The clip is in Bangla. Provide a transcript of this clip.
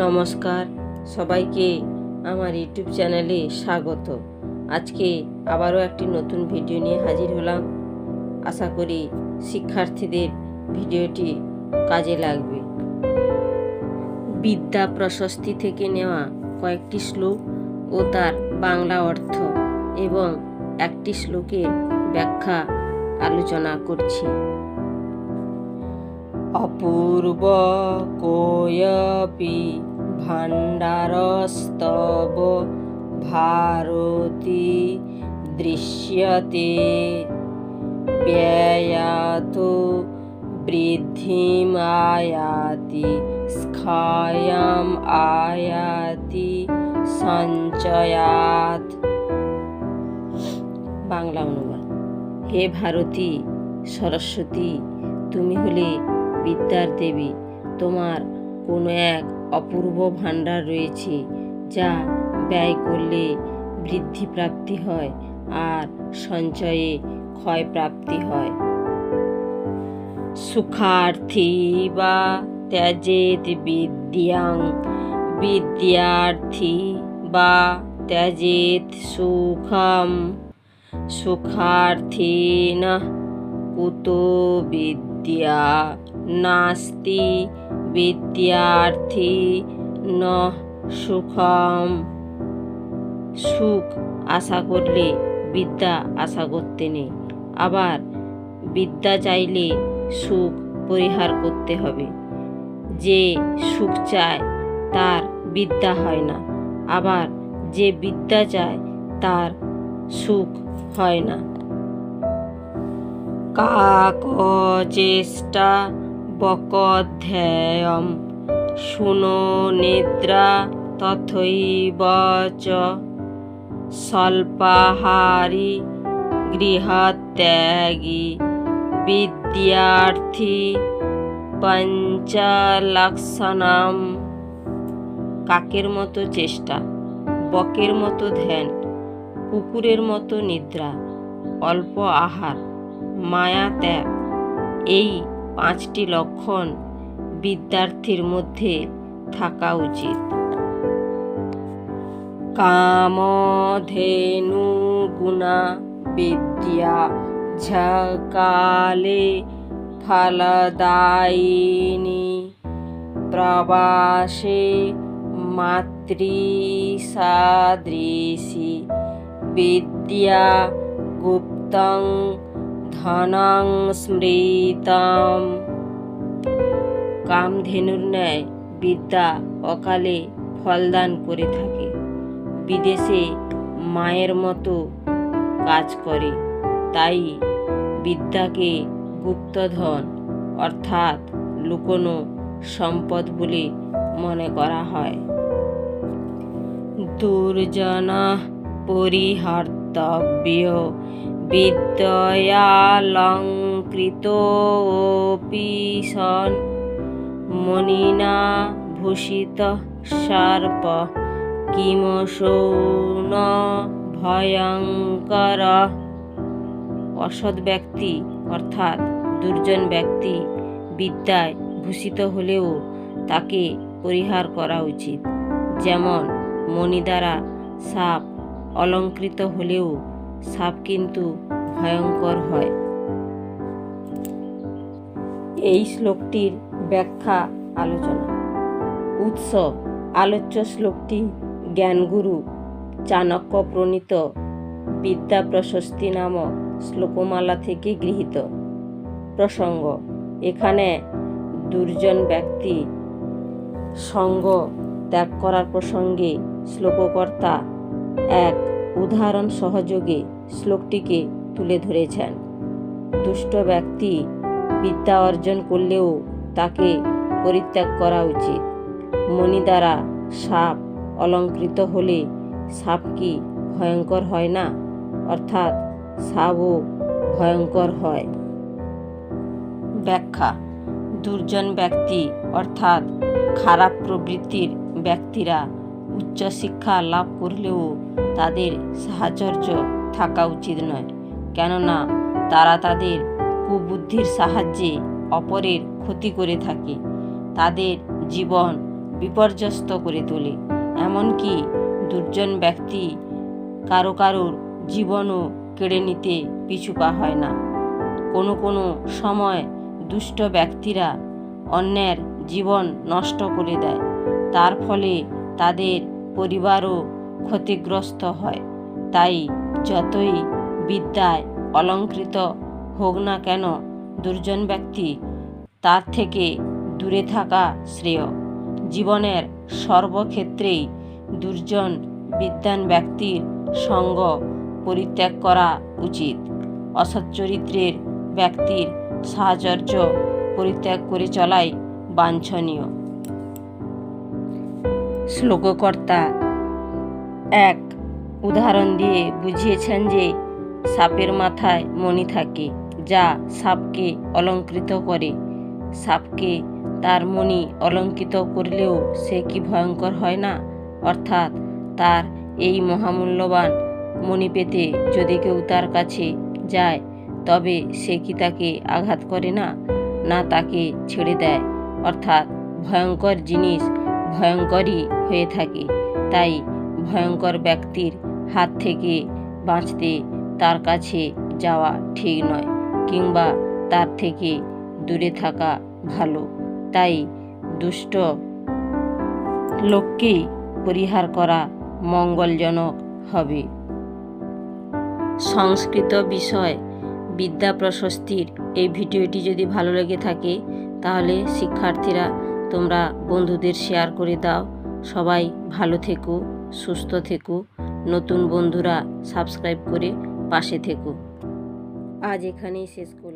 নমস্কার। সবাইকে আমার ইউটিউব চ্যানেলে স্বাগত। আজকে আবারও একটি নতুন ভিডিও নিয়ে হাজির হলাম। আশা করি শিক্ষার্থীদের ভিডিওটি কাজে লাগবে। বিদ্যা প্রশস্তি থেকে নেওয়া কয়েকটি শ্লোক ও তার বাংলা অর্থ এবং একটি শ্লোকের ব্যাখ্যা আলোচনা করছি। অপূর্ব কোয়পি ভাণ্ডারস্তব ভারতী দৃশ্যতে ব্যয়াত বৃদ্ধিমায়াতি স্খায়াম আয়াতি সঞ্চয়াত। বাংলা অনুবাদ। হে ভারতী, সরস্বতী, তুমি হলে বিদ্যার দেবী। তোমার কোনো এক অপূর্ব ভাণ্ডার রয়েছে যা ব্যয় করলে বৃদ্ধি প্রাপ্তি হয় আর সঞ্চয়ে ক্ষয় প্রাপ্তি হয়। সুখার্থী বা ত্যাজেত বিদ্যাং, বিদ্যার্থী বা ত্যাজেত সুখম। সুখার্থেন কুতো বিদ্যা। নাস্তি বিদ্যার্থী ন সুখম সুখ আশা করলে বিদ্যা আশা করতে নেই আবার বিদ্যা চাইলে সুখ পরিহার করতে হবে যে সুখ চায় তার বিদ্যা হয় না আবার যে বিদ্যা চায় তার সুখ হয় না কাকচেষ্টা বকধ্যায়ম শুনো নিদ্রা তথৈব চ। স্বল্পাহারি গৃহত্যাগী বিদ্যার্থী পঞ্চলক্ষণম। কাকের মতো চেষ্টা, বকের মতো ধ্যান, কুকুরের মতো নিদ্রা, অল্প আহার, মায়া ত্যাগ, এই পাঁচটি লক্ষণ বিদ্যার্থীর মধ্যে থাকা উচিত। কামধেনু গুণা বিদ্যা ঝকালে ফলদায়িনী প্রবাসে মাতৃসাদৃশী। বিদ্যা গুপ্তং ধনং স্মৃতম। কামধেনুর ন্যায় বিদ্যা অকালে ফলদান করে থাকে। বিদেশে মায়ের মতো কাজ করে, তাই বিদ্যাকে গুপ্তধন অর্থাৎ লুকোনো সম্পদ বলে মনে করা হয়। দুর্জনা পরিহার্তব্য বিদ্যয়ালঙ্কৃতোপি সন মনিনা ভূষিত সর্প। কিমশৌন ভয়ঙ্কর। অসৎ ব্যক্তি অর্থাৎ দুর্জন ব্যক্তি বিদ্যায় ভূষিত হলেও তাকে পরিহার করা উচিত। যেমন মণি দ্বারা সাপ অলঙ্কৃত হলেও সাপ কিন্তু ভয়ঙ্কর হয়। এই শ্লোকটির ব্যাখ্যা আলোচনা। উৎস আলোচ্য শ্লোকটি জ্ঞানগুরু চাণক্য প্রণীত বিদ্যা প্রশস্তি নামক শ্লোকমালা থেকে গৃহীত। প্রসঙ্গ, এখানে দুর্জন ব্যক্তি সঙ্গ ত্যাগ করার প্রসঙ্গে শ্লোককর্তা এক উদাহরণ সহযোগে শ্লোকটিকে তুলে ধরেছেন। দুষ্ট ব্যক্তি বিদ্যা অর্জন করলেও তাকে পরিত্যাগ করা উচিত। মণি দ্বারা সাপ অলঙ্কৃত হলে সাপ কি ভয়ঙ্কর হয় না? অর্থাৎ সাপও ভয়ঙ্কর হয়। ব্যাখ্যা, দুর্জন ব্যক্তি অর্থাৎ খারাপ প্রবৃত্তির ব্যক্তিরা উচ্চশিক্ষা লাভ করলেও তাদের সাহচর্য থাকা উচিত নয়। কেননা, তারা তাদের কুবুদ্ধির সাহায্যে অপরের ক্ষতি করে থাকে, তাদের জীবন বিপর্যস্ত করে তোলে। এমনকি দুর্জন ব্যক্তি কারও কারোর জীবনও কেড়ে নিতে পিছুপা হয় না। কোনো কোনো সময় দুষ্ট ব্যক্তিরা অন্যের জীবন নষ্ট করে দেয়। তার ফলে তাদের পরিবারও ক্ষতিগ্রস্ত হয়। তাই যতই বিদ্যায় অলঙ্কৃত হোক না কেন, দুর্জন ব্যক্তি তার থেকে দূরে থাকা শ্রেয়। জীবনের সর্বক্ষেত্রেই দুর্জন বিদ্যান ব্যক্তির সঙ্গ পরিত্যাগ করা উচিত। অসৎ চরিত্রের ব্যক্তির সাহচর্য পরিত্যাগ করে চলাই বাঞ্ছনীয়। শ্লোককর্তা এক উদাহরণ দিয়ে বুঝিয়েছেন যে সাপের মাথায় মণি থাকে, যা সাপকে অলঙ্কৃত করে। সাপকে তার মণি অলঙ্কৃত করলেও সে কি ভয়ঙ্কর হয় না? অর্থাৎ তার এই মহামূল্যবান মণি পেতে যদি কেউ তার কাছে যায়, তবে সে কি তাকে আঘাত করে না? না তাকে ছেড়ে দেয়। অর্থাৎ ভয়ঙ্কর জিনিস ভয়ঙ্করই হয়ে থাকে। তাই ভয়ঙ্কর ব্যক্তির হাত থেকে বাঁচতে তার কাছে যাওয়া ঠিক নয়, কিংবা তার থেকে দূরে থাকা ভালো। তাই দুষ্ট লোককেই পরিহার করা মঙ্গলজনক হবে। সংস্কৃত বিষয় বিদ্যা প্রশস্তির এই ভিডিওটি যদি ভালো লেগে থাকে, তাহলে শিক্ষার্থীরা তোমরা বন্ধুদের শেয়ার করে দাও। সবাই ভালো থেকো। সুস্থ থেকো। নতুন বন্ধুরা সাবস্ক্রাইব করে পাশে থেকো। আজ এখানেই শেষ করলাম